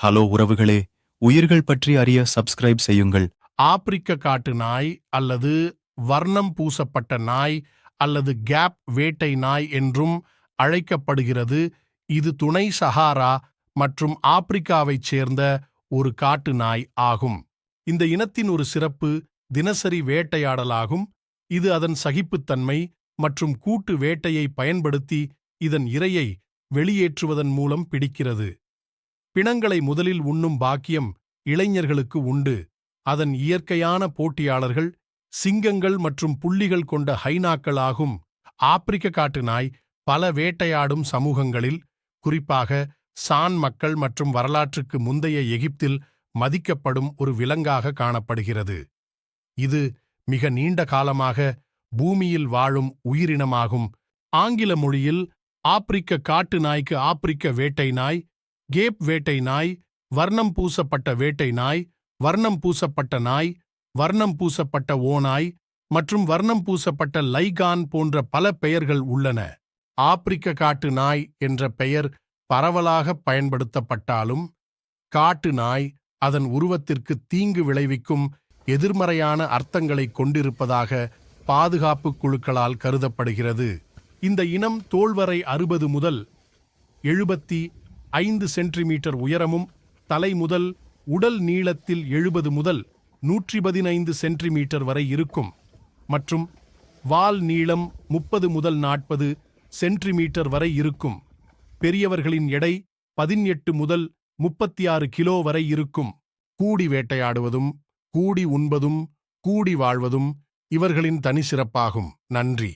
Hello உறவுகளே உயிர்கள் பற்றி அறிய சப்ஸ்கிரைப் செய்யுங்கள். ஆப்பிரிக்க காட்டு நாய் அல்லது வர்ணம் பூசப்பட்ட நாய் அல்லது கேப் வேட்டை நாய் என்றும் அழைக்கப்படுகிறது. இது துணை சஹாரா மற்றும் ஆப்பிரிக்காவைச் சேர்ந்த ஒரு காட்டு நாய் ஆகும். இந்த இனத்தின் ஒரு சிறப்பு தினசரி வேட்டையாடலாகும். இது அதன் சகிப்புத்தன்மை மற்றும் கூட்டு வேட்டையை பயன்படுத்தி இதன் இரையை வெளியேற்றுவதன் மூலம் பிடிக்கிறது. பிணங்களை முதலில் உண்ணும் பாக்கியம் இளைஞர்களுக்கு உண்டு. அதன் இயற்கையான போட்டியாளர்கள் சிங்கங்கள் மற்றும் புள்ளிகள் கொண்ட ஹைனாக்கள் ஆகும் ஆப்பிரிக்க காட்டு நாய் பல வேட்டையாடும் சமூகங்களில் குறிப்பாக சான் மக்கள் மற்றும் வரலாற்றுக்கு முந்தைய எகிப்தில் மதிக்கப்படும் ஒரு விலங்காக காணப்படுகிறது. இது மிக நீண்ட காலமாக பூமியில் வாழும் உயிரினமாகும். ஆங்கில மொழியில் ஆப்பிரிக்க காட்டு நாய்க்கு ஆப்பிரிக்க வேட்டை நாய் கேப் வேட்டை நாய் வர்ணம் பூசப்பட்ட வேட்டை நாய் வர்ணம் பூசப்பட்ட நாய் வர்ணம் பூசப்பட்ட ஓநாய் மற்றும் வர்ணம் பூசப்பட்ட லைகான் போன்ற பல பெயர்கள் உள்ளன. ஆப்பிரிக்க காட்டு நாய் என்ற பெயர் பரவலாக பயன்படுத்தப்பட்டாலும் காட்டு நாய் அதன் உருவத்திற்கு தீங்கு விளைவிக்கும் எதிர்மறையான அர்த்தங்களை கொண்டிருப்பதாக பாதுகாப்பு குழுக்களால் கருதப்படுகிறது. இந்த இனம் தோள்வரை அறுபது முதல் எழுபத்தி ஐந்து சென்டிமீட்டர் உயரமும் தலை முதல் உடல் நீளத்தில் எழுபது முதல் நூற்றி பதினைந்து சென்டிமீட்டர் வரை இருக்கும் மற்றும் வால் நீளம் முப்பது முதல் நாற்பது சென்டிமீட்டர் வரை இருக்கும். பெரியவர்களின் எடை பதினெட்டு முதல் முப்பத்தி ஆறு கிலோ வரை இருக்கும். கூடி வேட்டையாடுவதும் கூடி உண்பதும் கூடி வாழ்வதும் இவர்களின் தனி சிறப்பாகும் நன்றி.